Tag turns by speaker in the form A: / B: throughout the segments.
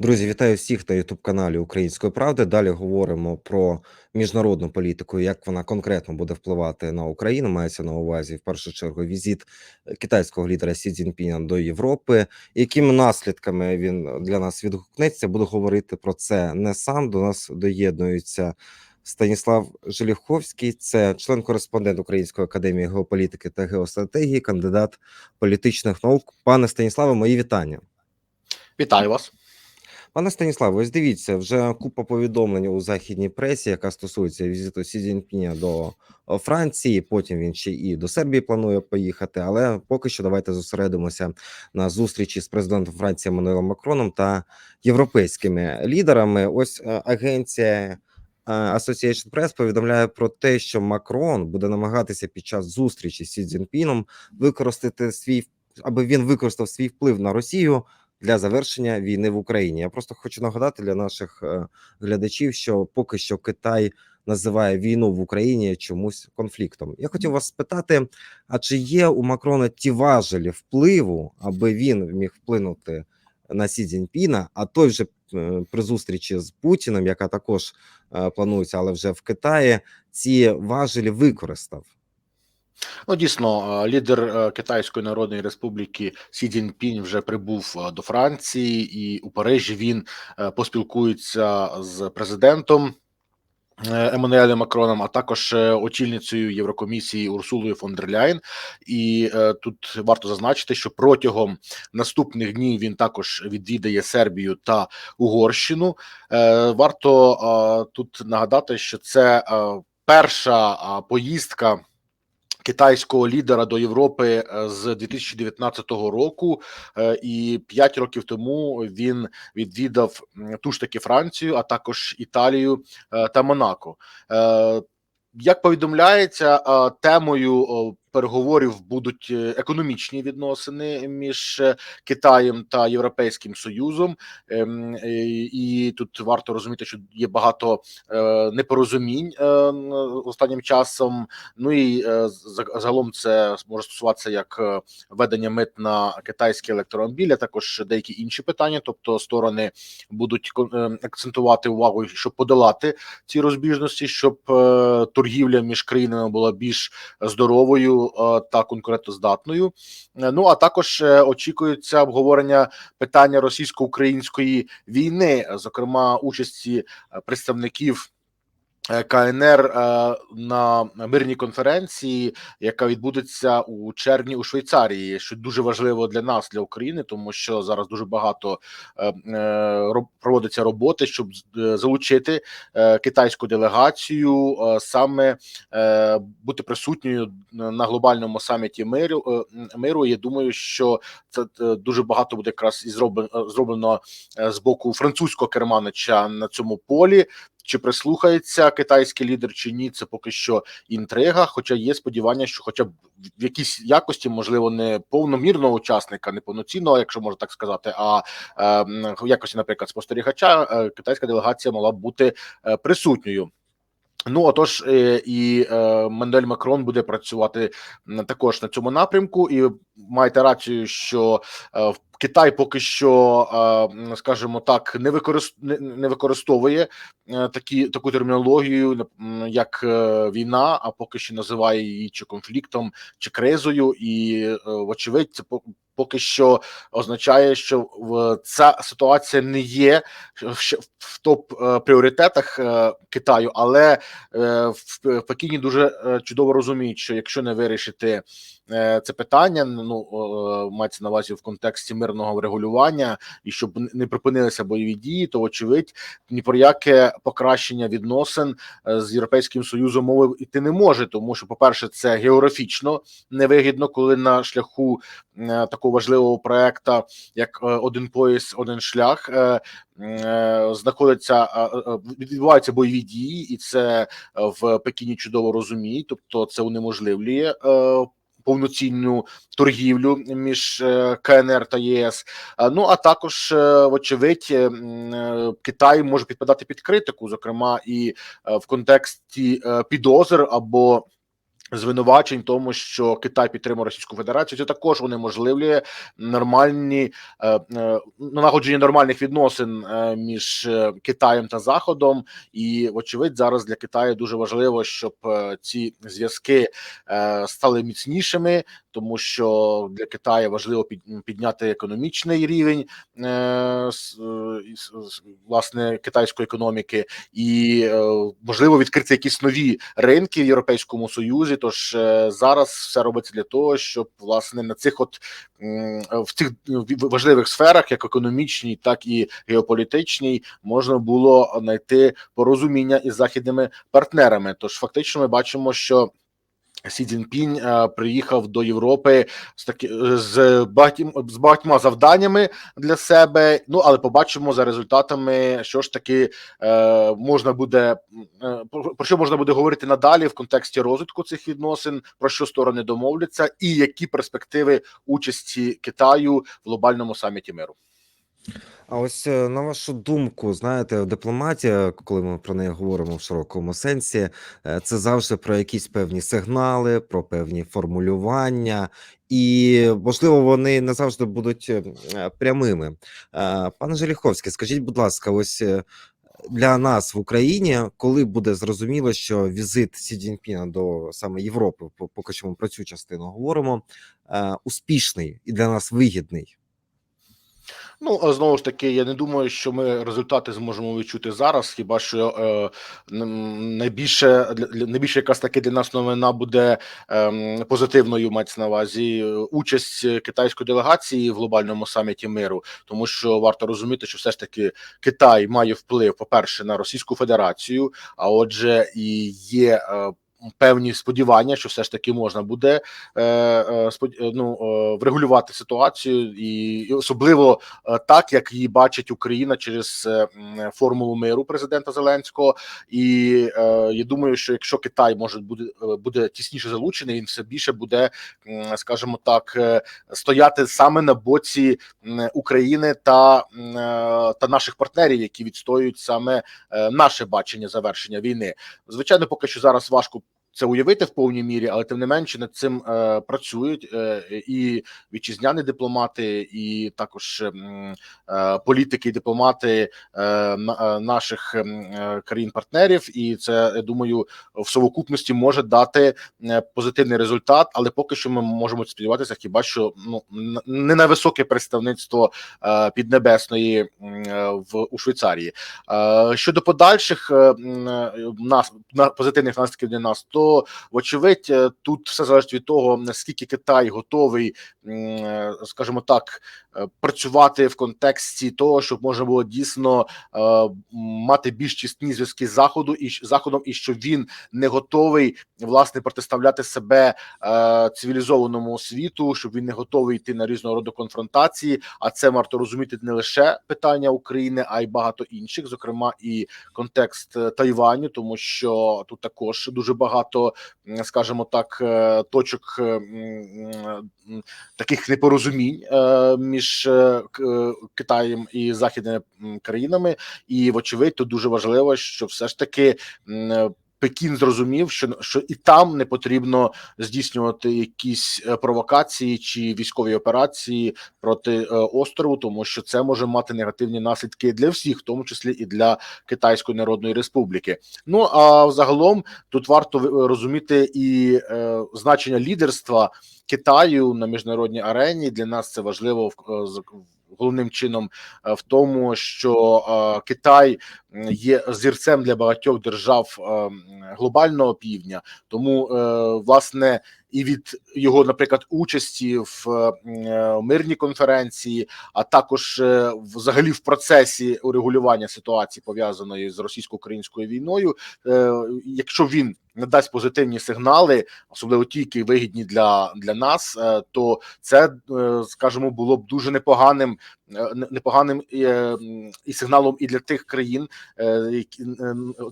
A: Друзі, вітаю всіх на Ютуб-каналі Української правди. Далі говоримо про міжнародну політику, як вона конкретно буде впливати на Україну. Мається на увазі в першу чергу візит е, китайського лідера Сі Цзіньпіня до Європи. Якими наслідками він для нас відгукнеться? Буду говорити про це не сам. До нас доєднується Станіслав Желіховський, це член-кореспондент Української академії геополітики та геостратегії, кандидат політичних наук. Пане Станіславе, мої вітання.
B: Вітаю вас.
A: Пане Станіславе, ось дивіться, вже купа повідомлень у західній пресі, яка стосується візиту Сі Цзіньпіня до Франції. Потім він ще і до Сербії планує поїхати. Але поки що давайте зосередимося на зустрічі з президентом Франції Еммануелем Макроном та європейськими лідерами. Ось е, агенція е, Association Press повідомляє про те, що Макрон буде намагатися під час зустрічі з Сі Цзіньпіном використати свій аби він використав свій вплив на Росію для завершення війни в Україні. Я просто хочу нагадати для наших е, глядачів, що поки що Китай називає війну в Україні чомусь конфліктом. Я хотів вас спитати: а чи є у Макрона ті важелі впливу, аби він міг вплинути на Сі Цзіньпіна, а той вже е, при зустрічі з Путіним, яка також е, планується, але вже в Китаї, ці важелі використав.
B: Ну, дійсно, е, лідер е, Китайської Народної Республіки Сі Цзіньпінь вже прибув е, до Франції, і у Парижі він поспілкується з президентом. Еммануелем Макроном, а також очільницею Єврокомісії Урсулою фон дер Ляєн. І тут варто зазначити, що протягом наступних днів він також відвідає Сербію та Угорщину. Варто тут нагадати, що це перша поїздка китайського лідера до Європи е, з 2019 року, е, і 5 років тому він відвідав ту ж таки Францію, а також Італію е, та Монако. Як повідомляється, темою переговорів будуть е, економічні відносини між е, Китаєм та Європейським Союзом, Ем, е, і тут варто розуміти, що є багато непорозумінь останнім часом. Ну і загалом це може стосуватися як введення мит на китайські електромобілі, а також деякі інші питання. Тобто сторони будуть акцентувати увагу, щоб подолати ці розбіжності, щоб торгівля між країнами була більш здоровою е, та конкурентоздатною. Е, Ну а також е, очікується обговорення питання російсько-української війни, зокрема участі представників. Е, КНР е, на мирній конференції, яка відбудеться у червні у Швейцарії, що дуже важливо для нас, для України, тому що зараз дуже багато е, проводиться роботи, щоб залучити китайську делегацію, саме бути присутньою на глобальному саміті миру. миру. Я думаю, що це дуже багато буде якраз і зроблено з боку французького керманича на цьому полі. Чи прислухається китайський лідер чи ні, це поки що інтрига. Хоча є сподівання, що, хоча б в якійсь якості, можливо, не повномірного учасника, не повноцінного, якщо можна так сказати, а в якості, наприклад, спостерігача, е, китайська делегація мала б бути е, присутньою. Ну отож, е, і е, Мандель Макрон буде працювати також на цьому напрямку, і маєте рацію, що е, в Китай поки що, скажімо так, не використ... не- використовує такі таку термінологію, як війна, а поки що називає її чи конфліктом, чи кризою, і вочевидь, це по- поки що означає, що в ця ситуація не є в топ пріоритетах Китаю, але в в Пекіні дуже е, чудово розуміють, що якщо не вирішити е, це питання, ну е, мається на увазі в контексті мирного врегулювання, і щоб не припинилися бойові дії, то очевидь ні про яке покращення відносин е, з європейським союзом мови йти не може, тому що, по перше, це географічно невигідно, коли на шляху е, такого важливого проекта, як е, один пояс, один шлях. е, е, Знаходяться е, е, відбуваються бойові дії, і це е, в Пекіні чудово розуміють. Тобто, це унеможливлює е, повноцінну торгівлю між е, КНР та ЄС. А, Ну а також, е, вочевидь, е, е, Китай може підпадати під критику, зокрема і е, в контексті е, підозр або Звинувачень, тому що Китай підтримує Російську Федерацію, це також унеможливлює нормальні е, е, налагодження нормальних відносин е, між Китаєм та Заходом. І, вочевидь, зараз для Китаю дуже важливо, щоб ці зв'язки стали міцнішими, тому що для Китаю важливо підняти економічний рівень е, е, власне китайської економіки, і е, можливо відкрити якісь нові ринки в Європейському Союзі. Тож зараз все робиться для того, щоб власне на цих от в цих важливих сферах, як економічній, так і геополітичній, можна було знайти порозуміння із західними партнерами. Тож фактично, ми бачимо, що Сі Цзіньпінь е, приїхав до Європи з таки з багатьма з багатьма завданнями для себе. Ну але побачимо за результатами, що ж таки е, можна буде е, про що можна буде говорити надалі в контексті розвитку цих відносин, про що сторони домовляться, і які перспективи участі Китаю в глобальному саміті миру.
A: А ось е, на вашу думку, знаєте, дипломатія, коли ми про неї говоримо в широкому сенсі, е, це завжди про якісь певні сигнали, про певні формулювання, і можливо, вони не завжди будуть е, прямими. Пане Желіховський, скажіть, будь ласка, ось для нас в Україні, коли буде зрозуміло, що візит Сі Цзіньпіна до саме Європи, по- поки що ми про цю частину говоримо, успішний і для нас вигідний.
B: Ну знову ж таки, я не думаю, що ми результати зможемо відчути зараз. Хіба що е, найбільше найбільше якась таки для нас новина буде ем, позитивною мається на увазі е, участь е, китайської делегації в глобальному саміті миру, тому що варто розуміти, що все ж таки Китай має вплив, по перше, на Російську Федерацію, а отже, і є. Певні сподівання, що все ж таки можна буде е, е, е, ну, врегулювати ситуацію, і, особливо так, як її бачить Україна через формулу миру президента Зеленського. І я думаю, що якщо Китай може буде буде тісніше залучений, він все більше буде, скажімо так, стояти саме на боці України та, та наших партнерів, які відстоюють саме наше бачення завершення війни. Звичайно, поки що зараз важко. Це уявити в повній мірі, але тим не менше над цим е, працюють е, і вітчизняні дипломати, і також м, е, політики і дипломати е, е, наших ем, е, країн-партнерів, і це я думаю в совокупності може дати е, позитивний результат. Але поки що ми можемо сподіватися, хіба що ну не на високе представництво е, піднебесної е, в у Швейцарії. Е, Щодо подальших е, нас на позитивних наслідків для нас, то вочевидь е, тут все залежить від того наскільки Китай готовий, е, скажімо так, е, працювати в контексті того, щоб можна було дійсно мати більш тісні зв'язки з заходу і заходом, і що він не готовий власне протиставляти себе цивілізованому світу, щоб він не готовий йти на різного роду конфронтації. А це варто розуміти не лише питання України, а й багато інших, зокрема і контекст Тайваню, тому що тут також дуже багато, м, скажімо так, е, точок е, таких непорозумінь е, між Китаєм і західними країнами. І вочевидь, тут дуже важливо, що все ж таки. Е, Пекін зрозумів, що що і там не потрібно здійснювати якісь е, провокації чи військові операції проти е, острову, тому що це може мати негативні наслідки для всіх, в тому числі і для Китайської Народної Республіки. Ну а загалом тут варто розуміти і е, значення лідерства Китаю на міжнародній арені. Для нас це важливо в е, головним чином е, в тому, що е, Китай є зірцем для багатьох держав е, глобального півдня, тому е, власне. І від його, наприклад, участі в е, мирній конференції, а також взагалі в процесі урегулювання ситуації пов'язаної з російсько-українською війною, якщо він надасть позитивні сигнали, особливо ті, які вигідні для, для нас, то це скажімо, було б дуже непоганим, не- непоганим е, і сигналом і для тих країн, е, е,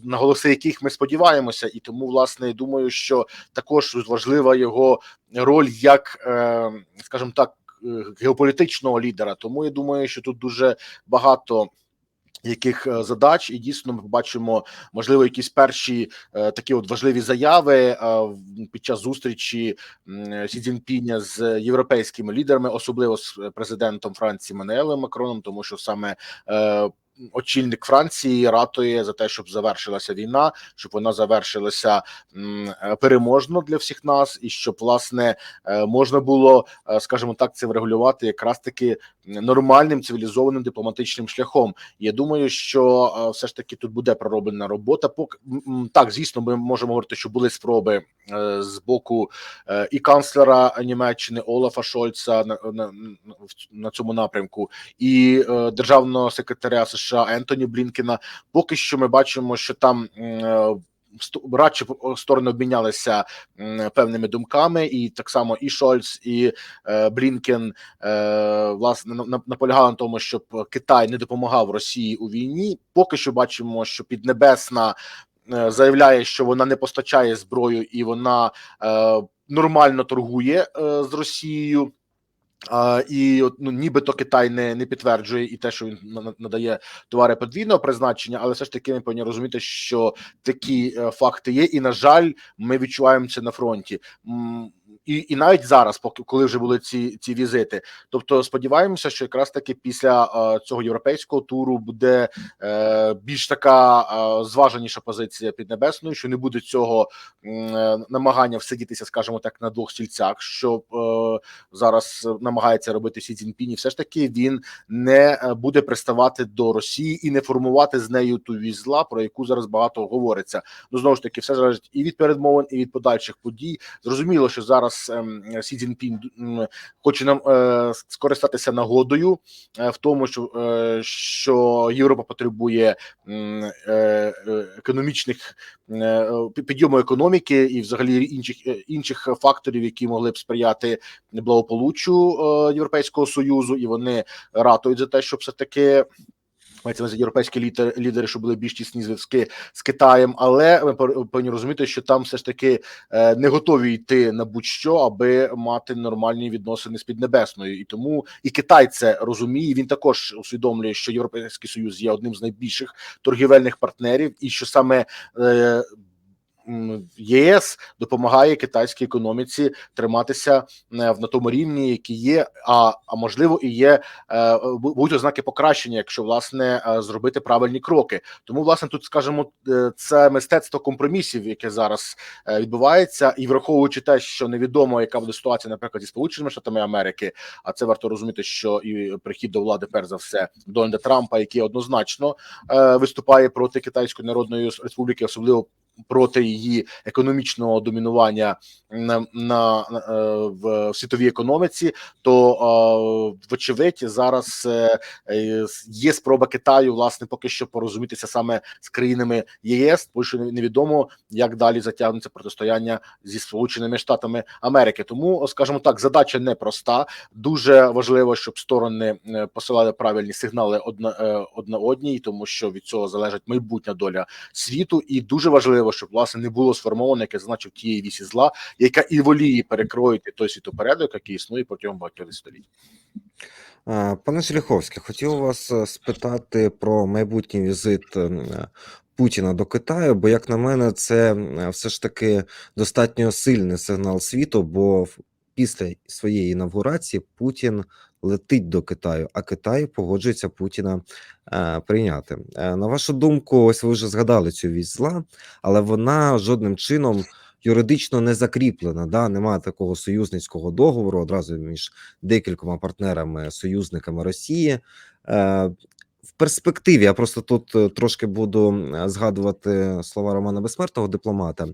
B: на голоси яких ми сподіваємося, і тому власне думаю, що також важлива його роль як, е, скажімо так, е, геополітичного лідера. Тому я думаю, що тут дуже багато яких е, задач, і дійсно ми побачимо, можливо, якісь перші е, такі от важливі заяви е, під час зустрічі Сі Цзіньпіня з європейськими лідерами, особливо з президентом Франції Мануелем Макроном, тому що саме очільник Франції ратує за те, щоб завершилася війна, щоб вона завершилася е, переможно для всіх нас, і щоб власне е, можна було, е, скажімо так, це врегулювати якраз таки нормальним цивілізованим дипломатичним шляхом. Я думаю, що все ж таки тут буде пророблена робота. Так, звісно, ми можемо говорити, що були спроби з боку і канцлера Німеччини Олафа Шольца на, на, на- цьому напрямку, і державного секретаря США Ентоні Блінкена. Поки що ми бачимо, що там. е, Радше е, сторони обмінялися певними думками, і так само і Шольц, і е, Блінкен власне на- на- наполягали на тому, щоб Китай не допомагав Росії у війні. Поки що бачимо, що Піднебесна заявляє, що вона не постачає зброю і вона нормально торгує з Росією. А, і от, ну, нібито Китай не, не підтверджує і те, що він на- на- надає товари подвійного призначення, але все ж таки ми повинні розуміти, що такі е, факти є, і на жаль, ми відчуваємо це на фронті. М, І, і навіть зараз, поки коли вже були ці, ці візити. Тобто, сподіваємося, що якраз таки після е, цього європейського туру буде е, більш така е, зваженіша позиція під небесною, що не буде цього е, намагання всидітися, скажімо так, на двох стільцях, що е, зараз намагається робити Сі Цзіньпінь, і все ж таки він не е, буде приставати до Росії і не формувати з нею ту вісь зла, про яку зараз багато говориться. Ну знову ж таки, все залежить і від передмовин, і від подальших подій. Зрозуміло, що зараз ем, Сі Цзіньпінь м, хоче нам е, скористатися нагодою е, в тому, що, е, що Європа потребує економічних підйому економіки і взагалі інших інших факторів, які могли б сприяти благополуччю Європейського союзу, і вони ратують за те, щоб все таки. Мається на європейські лідери, що були більш тісні зв'язки з Китаєм, але ми повинні розуміти, що там все ж таки е, не готові йти на будь-що, аби мати нормальні відносини з Піднебесною. І тому і Китай це розуміє. Він також усвідомлює, що Європейський Союз є одним з найбільших торгівельних партнерів, і що саме е, ЄС допомагає китайській економіці триматися е, в на тому рівні, який є. А, а можливо, і є е, будуть ознаки покращення, якщо власне е, зробити правильні кроки. Тому, власне, тут скажімо, е, це мистецтво компромісів, яке зараз е, відбувається, і враховуючи те, що невідомо, яка буде ситуація, наприклад, зі сполученими штатами Америки, а це варто розуміти, що і прихід до влади, перш за все, Дональда Трампа, який однозначно е, виступає проти Китайської Народної Республіки, особливо проти її економічного домінування на, на, на е, в світовій економіці, то е, вочевидь зараз е, є спроба Китаю власне поки що порозумітися саме з країнами ЄС, що невідомо як далі затягнеться протистояння зі Сполученими Штатами Америки. Тому, скажімо так, задача непроста. Дуже важливо, щоб сторони посилали правильні сигнали одна одна одній, тому що від цього залежить майбутня доля світу, і дуже важливо, щоб власне не було сформовано, яке значив тієї вісі зла, яка і воліє перекроїти той світопорядок, який існує протягом багатьох століть.
A: Е, Пане Шляховське, хотів вас е, спитати про майбутній візит е, Путіна до Китаю, бо, як на мене, це все ж таки достатньо сильний сигнал світу, бо після своєї інавгурації Путін летить до Китаю, а Китай погоджується Путіна е, прийняти. Е, На вашу думку, ось ви вже згадали цю вість зла, але вона жодним чином юридично не закріплена. Да? Немає такого союзницького договору одразу між декількома партнерами, союзниками Росії. Е, В перспективі я просто тут е, трошки буду е, згадувати слова Романа Безсмертного, дипломата.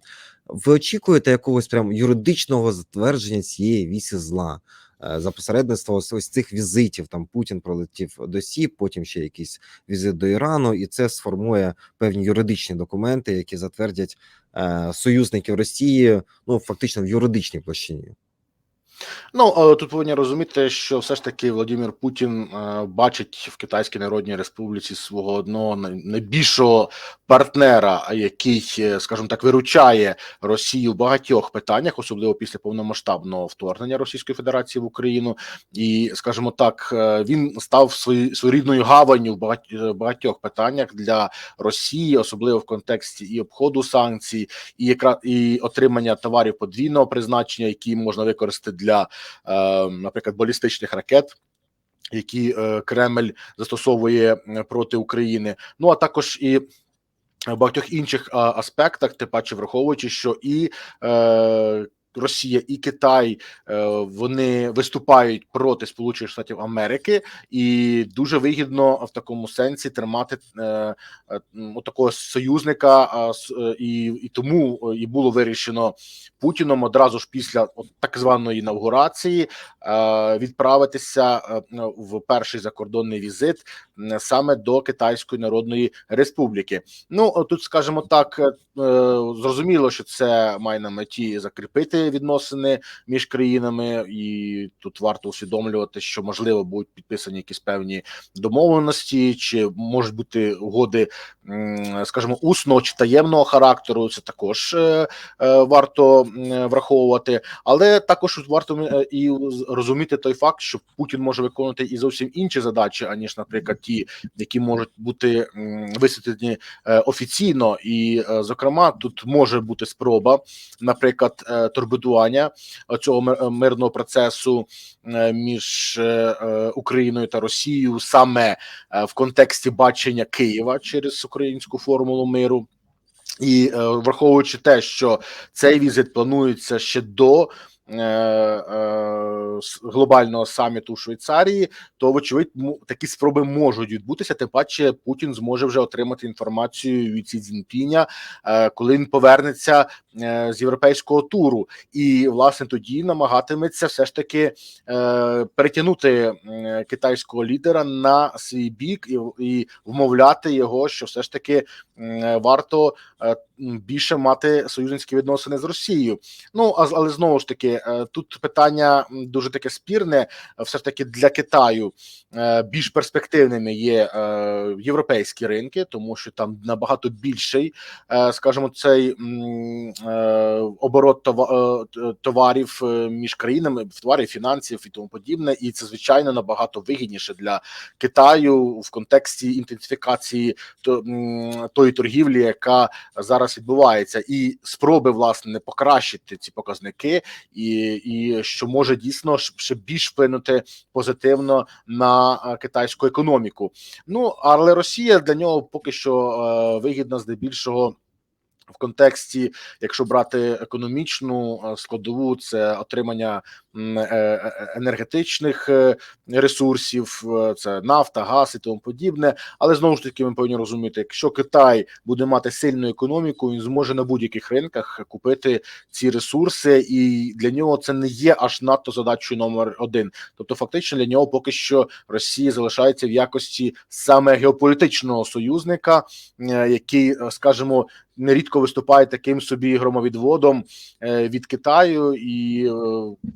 A: Ви очікуєте якогось прям юридичного затвердження цієї вісі зла? Е, За посередництво ось, ось цих візитів там Путін пролетів до Сі, потім ще якийсь візит до Ірану, і це сформує певні юридичні документи, які затвердять е, союзників Росії, ну фактично в юридичній площині.
B: Ну тут повинні розуміти, що все ж таки Владимир Путін е, бачить в Китайській Народній Республіці свого одного найбільшого партнера, який, е, скажімо так, виручає Росію в багатьох питаннях, особливо після повномасштабного вторгнення Російської Федерації в Україну. І, скажімо так, е, він став свої, своєрідною гаванню в багать- багатьох питаннях для Росії, особливо в контексті і обходу санкцій, і якраз і отримання товарів подвійного призначення, які можна використати для, е, наприклад, балістичних ракет. Які е, Кремль застосовує проти України, ну а також і в багатьох інших аспектах, тим паче враховуючи, що і е, Росія і Китай е, вони виступають проти Сполучених Штатів Америки, і дуже вигідно в такому сенсі тримати е, е, такого союзника. І, і тому і було вирішено Путіном одразу ж після так званої інавгурації відправитися в перший закордонний візит саме до Китайської Народної Республіки. Ну тут, скажімо так, зрозуміло, що це має на меті закріпити відносини між країнами, і тут варто усвідомлювати, що можливо будуть підписані якісь певні домовленості, чи можуть бути угоди, скажімо, усного чи таємного характеру. Це також е, е, варто враховувати, але також варто е, і розуміти той факт, що Путін може виконувати і зовсім інші задачі, аніж, наприклад, ті, які можуть бути висвітлені офіційно, і зокрема, тут може бути спроба, наприклад, е, турбудування цього мирного процесу е, між е, е, Україною та Росією саме е, в контексті бачення Києва через українську формулу миру. І е, враховуючи те, що цей візит планується ще до е, е, глобального саміту в Швейцарії, то вочевидь такі спроби можуть відбутися. Тим паче Путін зможе вже отримати інформацію від Сі Цзіньпіня, е, коли він повернеться е, з європейського туру, і власне тоді намагатиметься все ж таки е, перетягнути китайського лідера на свій бік і, вмовляти його, що все ж таки варто е, більше мати союзницькі відносини з Росією. Ну а але знову ж таки, е, тут питання дуже таке спірне. Е, Все ж таки для Китаю е, більш перспективними є е, європейські ринки, тому що там набагато більший, е, скажімо, цей е, оборот е, товарів е, між країнами, товарів, фінансів і тому подібне, і це звичайно набагато вигідніше для Китаю в контексті інтенсифікації тої торгівлі, яка зараз відбувається, і спроби власне покращити ці показники, і, і що може дійсно ще більш вплинути позитивно на е, китайську економіку. Ну але Росія для нього поки що е, вигідна здебільшого. В контексті, якщо брати економічну е, складову, це отримання е, е, енергетичних ресурсів, це нафта, газ і тому подібне. Але знову ж таки, ми повинні розуміти, якщо Китай буде мати сильну економіку, він зможе на будь-яких ринках купити ці ресурси, і для нього це не є аж надто задачою номер один. Тобто, фактично для нього поки що Росія залишається в якості саме геополітичного союзника, який, скажімо, нерідко виступає таким собі громовідводом е, від Китаю, і е,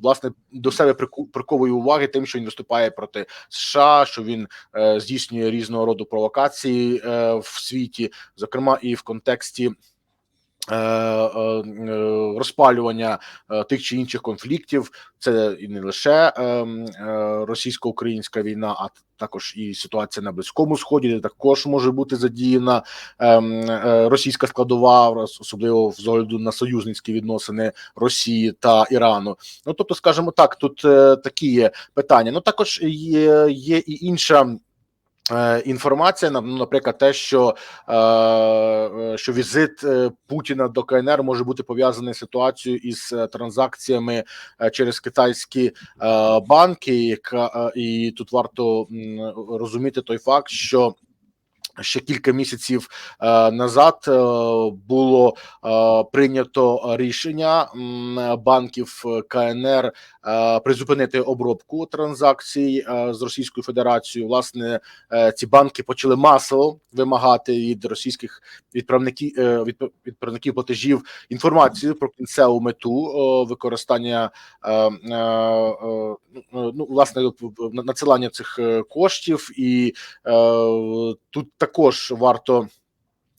B: власне до себе приковує уваги тим, що він виступає проти США, що він е, здійснює різного роду провокації в світі, зокрема і в контексті. Е, е, е, Розпалювання тих чи інших конфліктів, це і не лише е, м, е, російсько-українська війна, а також і ситуація на близькому сході, де також може бути задіяна ем, російська складова, особливо з огляду на союзницькі відносини Росії та Ірану. Ну тобто, скажімо так, тут такі є питання. Ну також є, є і інша. Е, Інформація, ну, наприклад, те, що, е, е, що візит Путіна до КНР може бути пов'язаний з ситуацією із транзакціями через китайські банки, і тут варто розуміти той факт, що Ще кілька місяців назад було прийнято рішення банків КНР призупинити обробку транзакцій е, з Російською Федерацією. Власне, е, ці банки почали масово вимагати від російських відправників е, відправників платежів інформацію про кінцеву мету е, використання е, е, е, ну власне надсилання цих е, коштів і Е, Тут також варто е,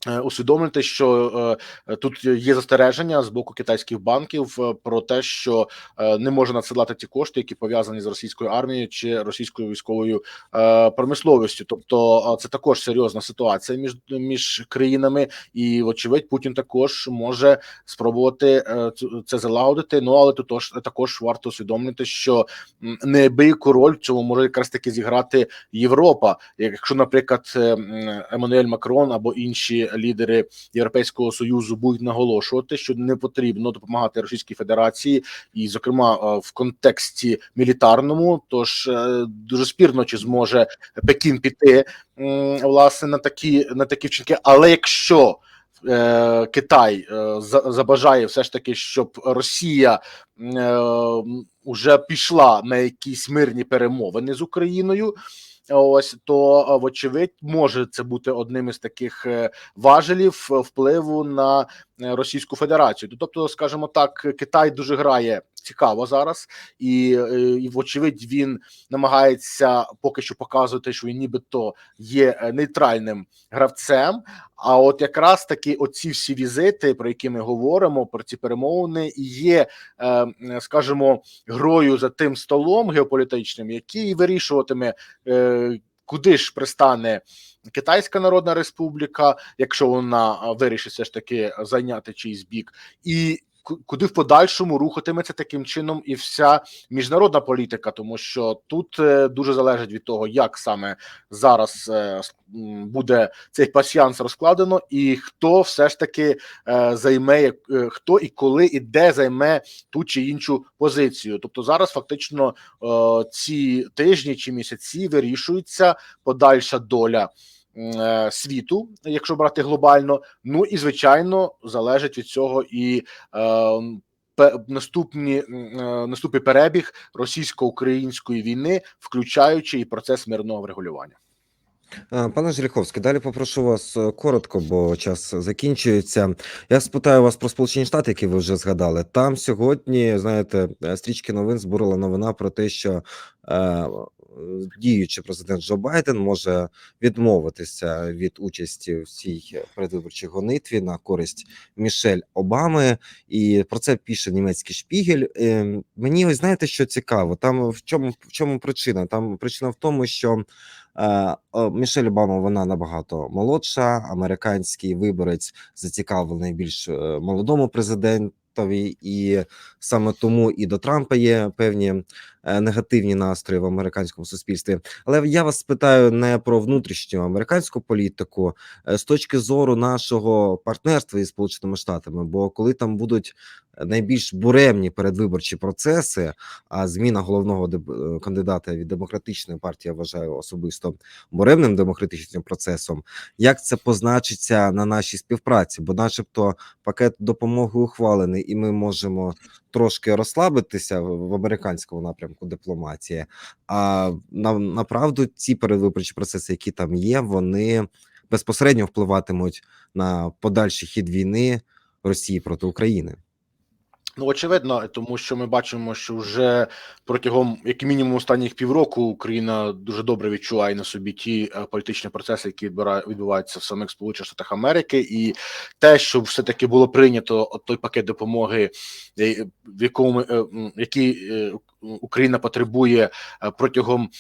B: усвідомити, що е, тут є застереження з боку китайських банків е, про те, що е, не може надсилати ті кошти, які пов'язані з російською армією чи російською військовою е, промисловістю. Тобто, е, це також серйозна ситуація між між країнами, і вочевидь, Путін також може спробувати е, це залагодити. Ну але тут також варто усвідомити, що неабияку роль в цьому може якраз таки зіграти Європа. Якщо, наприклад, е, Еммануель Макрон або інші лідери Європейського союзу будуть наголошувати, що не потрібно допомагати Російській Федерації, і, зокрема, е, в контексті мілітарному, тож е, дуже спірно чи зможе Пекін піти власне на такі на такі вчинки. Але якщо е, Китай забажає все ж таки, щоб Росія уже пішла на якісь мирні перемовини з Україною. Ось то е, вочевидь може це бути одним із таких е, важелів е, впливу на Російську Федерацію. Тобто, скажімо так, Китай дуже грає цікаво зараз, і, е, і вочевидь він намагається поки що показувати, що він нібито є е, нейтральним гравцем. А от якраз таки оці всі візити, про які ми говоримо, про ці перемовини, і є, е, скажімо, грою за тим столом геополітичним, який вирішуватиме, е, куди ж пристане Китайська Народна Республіка, якщо вона вирішить все ж таки зайняти чийсь бік, і куди в подальшому рухатиметься таким чином і вся міжнародна політика, тому що тут е, дуже залежить від того, як саме зараз е, буде цей пасіанс розкладено, і хто все ж таки е, займе хто і коли і де займе ту чи іншу позицію. Тобто зараз фактично ці тижні чи місяці вирішується подальша доля світу, якщо брати глобально. Ну і звичайно залежить від цього і е, наступні е, наступний перебіг російсько-української війни, включаючи і процес мирного врегулювання.
A: Е, Пане Жиріховський, далі попрошу вас е, коротко, бо час закінчується. Я спитаю вас про Сполучені Штати, які ви вже згадали. Там сьогодні, знаєте, е, стрічки новин збурила новина про те, що е, діючий президент Джо Байден може відмовитися від участі в цій передвиборчій гонитві на користь Мішель Обами, і про це пише німецький шпігель. Е, Мені ось знаєте, що цікаво, там в чому в чому причина? Там причина в тому, що Е, Мішель Обама вона набагато молодша. Американський виборець зацікавлений більш е, молодому президентові, і саме тому і до Трампа є певні е, негативні настрої в американському суспільстві. Але я вас спитаю не про внутрішню американську політику е, з точки зору нашого партнерства із Сполученими Штатами. Бо коли там будуть найбільш буремні передвиборчі процеси, а зміна головного е, кандидата від демократичної партії я вважаю особисто буремним демократичним процесом. Як це позначиться на нашій співпраці? Бо, начебто, пакет допомоги ухвалений, і ми можемо трошки розслабитися в американському напрямку дипломатії. А на направду ці передвиборчі процеси, які там є, вони безпосередньо впливатимуть на подальший хід війни Росії проти України.
B: Ну, очевидно, тому що ми бачимо, що вже протягом як мінімум останніх півроку Україна дуже добре відчуває на собі ті е, політичні процеси, які відбуваються в самих Сполучених Штатах Америки, і те, що все таки було прийнято от той пакет допомоги, е, в якому е, який Україна потребує протягом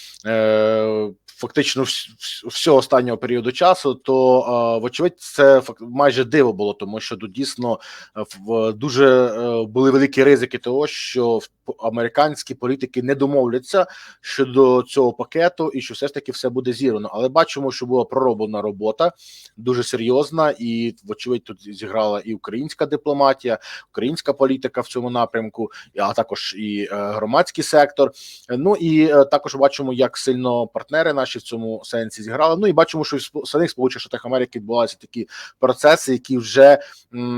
B: фактично вс- вс- всього останнього періоду часу, то е, вочевидь це майже диво було, тому що тут дійсно в дуже е, були великі ризики того, що в американські політики не домовляться щодо цього пакету, і що все ж таки все буде зірвано. Але бачимо, що була пророблена робота дуже серйозна, і вочевидь тут зіграла і українська дипломатія, українська політика в цьому напрямку, а також і е, громадський сектор. Ну і е, також бачимо, як сильно партнери наші в цьому сенсі зіграли. Ну і бачимо, що в самих Сполучених Штатах Америки відбувалися такі процеси, які вже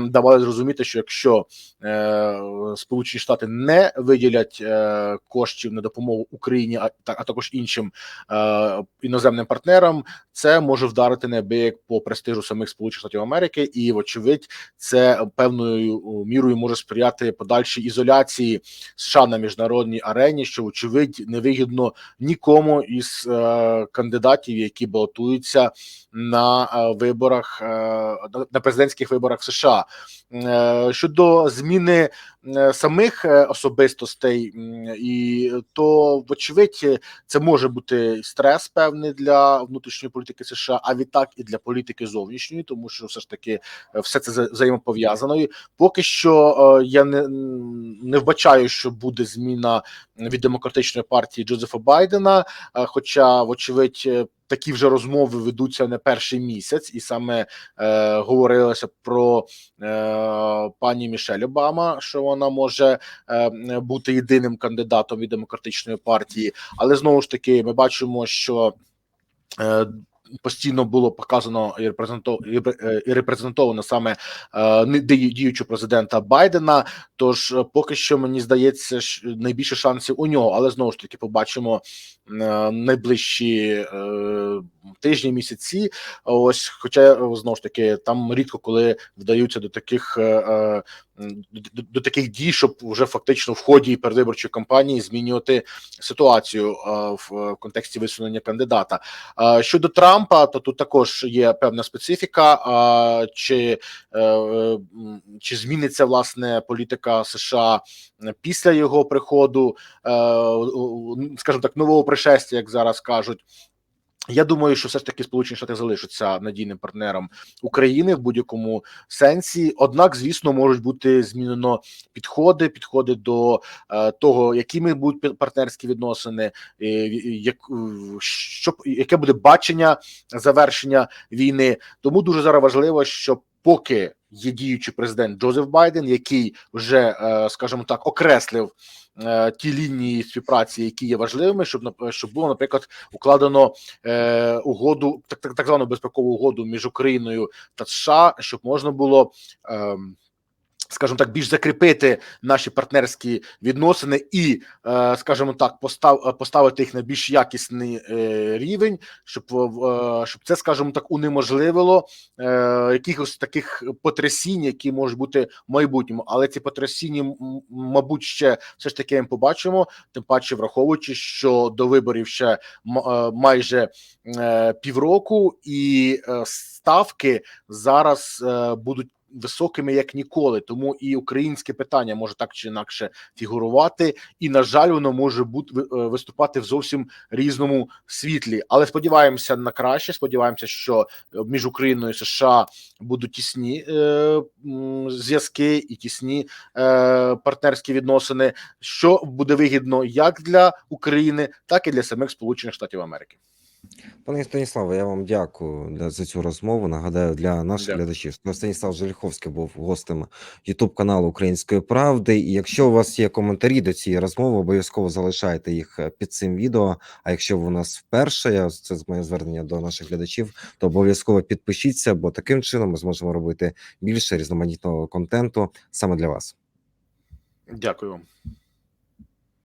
B: давали зрозуміти, що якщо е, Сполучені Штати не виділять е, коштів на допомогу Україні, а, та- а також іншим е, іноземним партнерам, це може вдарити неабияк по престижу самих Сполучених Штатів Америки, і вочевидь, це певною мірою може сприяти подальшій ізоляції США на міжнародній арені, що вочевидь невигідно нікому із е, кандидатів, які балотуються на е, виборах е, на- президентських виборах США. Е, щодо зміни е, самих е, особистостей, і то вочевидь це може бути стрес певний для внутрішньої політики США, а відтак і для політики зовнішньої, тому що все ж таки е, все це вза- взаємопов'язано. І Поки що е, я не, не вбачаю, що буде зміна від демократичної партії Джозефа Байдена. е, Хоча, вочевидь, такі вже розмови ведуться не перший місяць, і саме е, говорилося про е, пані Мішель Обама, що вона може е, бути єдиним кандидатом від демократичної партії. Але знову ж таки, ми бачимо, що е, постійно було показано і е, репрезентовано саме е, діючого президента Байдена. Тож е, поки що мені здається, що найбільше шансів у нього, але знову ж таки побачимо найближчі тижні, місяці. Ось, хоча знову ж таки, там рідко коли вдаються до таких. До, таких дій, щоб вже фактично в ході передвиборчої кампанії змінювати ситуацію е, в е, контексті висунення кандидата. Е, Щодо Трампа, то тут також є певна специфіка. Чи, чи зміниться власне політика США після його приходу, скажімо так, нового пришестя, як зараз кажуть. Я думаю, що все ж таки Сполучені Штати залишаться надійним партнером України в будь-якому сенсі. Однак, звісно, можуть бути змінено підходи, підходи до е, того, якими будуть партнерські відносини, як що яке буде бачення завершення війни. Тому дуже зараз важливо, щоб поки є діючий президент Джозеф Байден, який вже, е, скажімо так, окреслив. е, Ті лінії співпраці, які є важливими, щоб щоб було, наприклад, укладено е, угоду, так, так, так звану безпекову угоду між Україною та США, щоб можна було. Скажімо так, більш закріпити наші партнерські відносини і, е, скажімо так, постав, е, поставити їх на більш якісний е, рівень, щоб щоб це, скажімо так, унеможливило якихось таких потрясінь, які можуть бути в майбутньому. Але ці потрясіння, мабуть, ще все ж таки ми побачимо. Тим паче, враховуючи, що до виборів ще майже півроку, і ставки зараз будуть високими як ніколи. Тому і українське питання може так чи інакше фігурувати, і на жаль, воно може бути е, виступати в зовсім різному світлі. Але сподіваємося на краще. Сподіваємося, що між Україною і США будуть тісні е, зв'язки і тісні е, партнерські відносини, що буде вигідно як для України, так і для самих Сполучених Штатів Америки.
A: Пане Станіславе, я вам дякую для, за цю розмову. Нагадаю, для наших
B: Дякую.
A: глядачів що Станіслав Жельховський був гостем Ютуб каналу Української правди. І якщо у вас є коментарі до цієї розмови, обов'язково залишайте їх е, під цим відео. А якщо ви у нас вперше, я це моє звернення до наших глядачів, то обов'язково підпишіться, бо таким чином ми зможемо робити більше різноманітного контенту саме для вас.
B: Дякую вам.